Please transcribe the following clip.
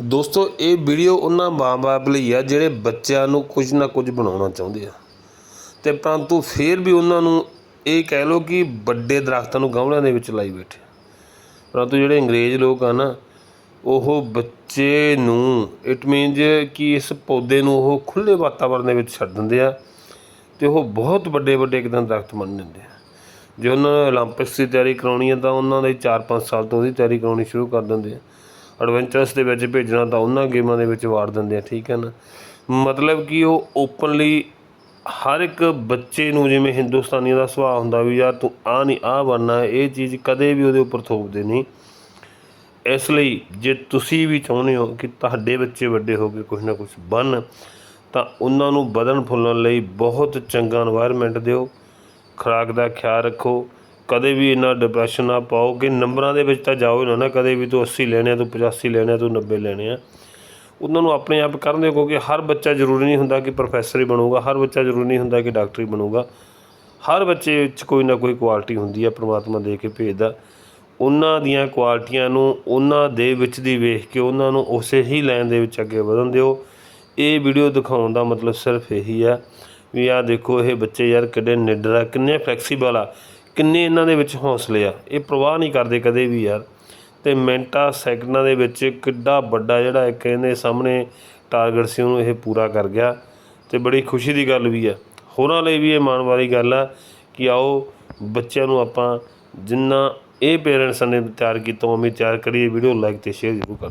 ਦੋਸਤੋ, ਇਹ ਵੀਡੀਓ ਉਹਨਾਂ ਮਾਪੇ ਲਈ ਆ ਜਿਹੜੇ ਬੱਚਿਆਂ ਨੂੰ ਕੁਝ ਨਾ ਕੁਝ ਬਣਾਉਣਾ ਚਾਹੁੰਦੇ ਆ। ਤੇ ਪਰੰਤੂ ਫੇਰ ਵੀ ਉਹਨਾਂ ਨੂੰ ਇਹ ਕਹਿ ਲੋ ਕਿ ਵੱਡੇ ਦਰਖਤਾਂ ਨੂੰ ਗਮਲਿਆਂ ਦੇ ਵਿੱਚ ਲਾਈ ਬੈਠੇ ਪਰੰਤੂ ਜਿਹੜੇ ਅੰਗਰੇਜ਼ ਲੋਕ ਆ ਨਾ, ਉਹ ਬੱਚੇ ਨੂੰ ਇਟ ਮੀਨਜ ਕਿ ਇਸ ਪੌਦੇ ਨੂੰ ਉਹ ਖੁੱਲੇ ਵਾਤਾਵਰਨ ਦੇ ਵਿੱਚ ਛੱਡ ਦਿੰਦੇ ਆ ਤੇ ਉਹ ਬਹੁਤ ਵੱਡੇ ਵੱਡੇ ਇੱਕਦਮ ਦਰਖਤ ਮੰਨ ਲੈਂਦੇ ਆ। ਜੇ ਉਹਨਾਂ ਨੇ 올림픽ਸ ਦੀ ਤਿਆਰੀ ਕਰਾਉਣੀ ਹੈ ਤਾਂ ਉਹਨਾਂ ਦੇ 4-5 ਸਾਲ ਤੋਂ ਉਹਦੀ ਤਿਆਰੀ ਕਰਾਉਣੀ ਸ਼ੁਰੂ ਕਰ ਦਿੰਦੇ ਆ। ਐਡਵੈਂਚਰਸ ਦੇ ਵਿੱਚ ਭੇਜਣਾ ਤਾਂ ਉਹਨਾਂ ਗੇਮਾਂ ਦੇ ਵਿੱਚ ਵਾਰ ਦਿੰਦੇ ਆ, ਠੀਕ ਹੈ ਨਾ? ਮਤਲਬ ਕਿ ਉਹ ਓਪਨਲੀ ਹਰ ਇੱਕ ਬੱਚੇ ਨੂੰ ਜਿਵੇਂ ਹਿੰਦੁਸਤਾਨੀ ਦਾ ਸੁਭਾਅ ਹੁੰਦਾ ਵੀ ਯਾਰ ਤੂੰ ਆ ਨਹੀਂ ਆ ਬਣਨਾ ਇਹ ਚੀਜ਼ ਕਦੇ ਵੀ ਉਹਦੇ ਉੱਪਰ ਥੋਪਦੇ ਨਹੀਂ। ਇਸ ਲਈ ਜੇ ਤੁਸੀਂ ਵੀ ਚਾਹੁੰਦੇ ਹੋ ਕਿ ਤੁਹਾਡੇ ਬੱਚੇ ਵੱਡੇ ਹੋ ਕੇ ਕੁਝ ਨਾ ਕੁਝ ਬਣ, ਤਾਂ ਉਹਨਾਂ ਨੂੰ ਵਧਣ ਫੁੱਲਣ ਲਈ ਬਹੁਤ ਚੰਗਾ এনवायरमेंट ਦਿਓ। ਖੁਰਾਕ ਦਾ ਖਿਆਲ ਰੱਖੋ। ਕਦੇ ਵੀ ਇੰਨਾ ਡਿਪਰੈਸ਼ਨ ਨਾ ਪਾਓ ਕਿ ਨੰਬਰਾਂ ਦੇ ਵਿੱਚ ਤਾਂ ਜਾਓ ਹੀ ਨਾ ਨਾ ਕਦੇ ਵੀ ਤੂੰ 80 ਲੈਣੇ ਆ, ਤੂੰ 85 ਲੈਣੇ ਆ, ਤੂੰ 90 ਲੈਣੇ ਆ। ਉਹਨਾਂ ਨੂੰ ਆਪਣੇ ਆਪ ਕਰਨ ਦਿਓ ਕਿਉਂਕਿ ਹਰ ਬੱਚਾ ਜ਼ਰੂਰੀ ਨਹੀਂ ਹੁੰਦਾ ਕਿ ਪ੍ਰੋਫੈਸਰ ਹੀ ਬਣੂਗਾ, ਹਰ ਬੱਚਾ ਜ਼ਰੂਰੀ ਨਹੀਂ ਹੁੰਦਾ ਕਿ ਡਾਕਟਰ ਹੀ ਬਣੂਗਾ। ਹਰ ਬੱਚੇ ਵਿੱਚ ਕੋਈ ਨਾ ਕੋਈ ਕੁਆਲਿਟੀ ਹੁੰਦੀ ਹੈ ਪ੍ਰਮਾਤਮਾ ਦੇ ਕੇ ਭੇਜਦਾ ਉਹਨਾਂ ਦੀਆਂ ਕੁਆਲਿਟੀਆਂ ਨੂੰ ਉਹਨਾਂ ਦੇ ਵਿੱਚ ਦੀ ਵੇਖ ਕੇ ਉਹਨਾਂ ਨੂੰ ਉਸੇ ਹੀ ਲਾਈਨ ਦੇ ਵਿੱਚ ਅੱਗੇ ਵਧਣ ਦਿਓ। ਇਹ ਵੀਡੀਓ ਦਿਖਾਉਣ ਦਾ ਮਤਲਬ ਸਿਰਫ ਇਹੀ ਆ ਵੀ ਆਹ ਦੇਖੋ, ਇਹ ਬੱਚੇ ਯਾਰ ਕਿੱਡੇ ਨਿਡਰ ਆ, ਕਿੰਨੇ ਫਲੈਕਸੀਬਲ ਆ। ਕਿੰਨੇ ਇਹਨਾਂ ਦੇ ਵਿੱਚ ਹੌਸਲੇ ਆ। ਇਹ ਪ੍ਰਵਾਹ ਨਹੀਂ ਕਰਦੇ ਕਦੇ ਵੀ ਯਾਰ। ਤੇ ਮਿੰਟਾਂ, ਸੈਕਿੰਡਾਂ ਦੇ ਵਿੱਚ ਕਿੱਡਾ ਵੱਡਾ ਜਿਹੜਾ ਇੱਕ ਇਹਦੇ ਸਾਹਮਣੇ ਟਾਰਗੇਟ ਸੀ, ਉਹਨੂੰ ਇਹ ਪੂਰਾ ਕਰ ਗਿਆ। ਤੇ ਬੜੀ ਖੁਸ਼ੀ ਦੀ ਗੱਲ ਵੀ ਆ। ਹੋਰਾਂ ਲਈ ਵੀ ਇਹ ਮਾਣ ਵਾਲੀ ਗੱਲ ਆ ਕਿ ਆਓ, ਬੱਚਿਆਂ ਨੂੰ ਆਪਾਂ ਜਿੰਨਾ ਇਹ ਪੇਰੈਂਟਸ ਨੇ ਤਿਆਰ ਕੀਤਾ, ਉਵੇਂ ਤਿਆਰ ਕਰੀਏ। ਵੀਡੀਓ ਲਾਈਕ ਤੇ ਸ਼ੇਅਰ ਜ਼ਰੂਰ ਕਰੋ।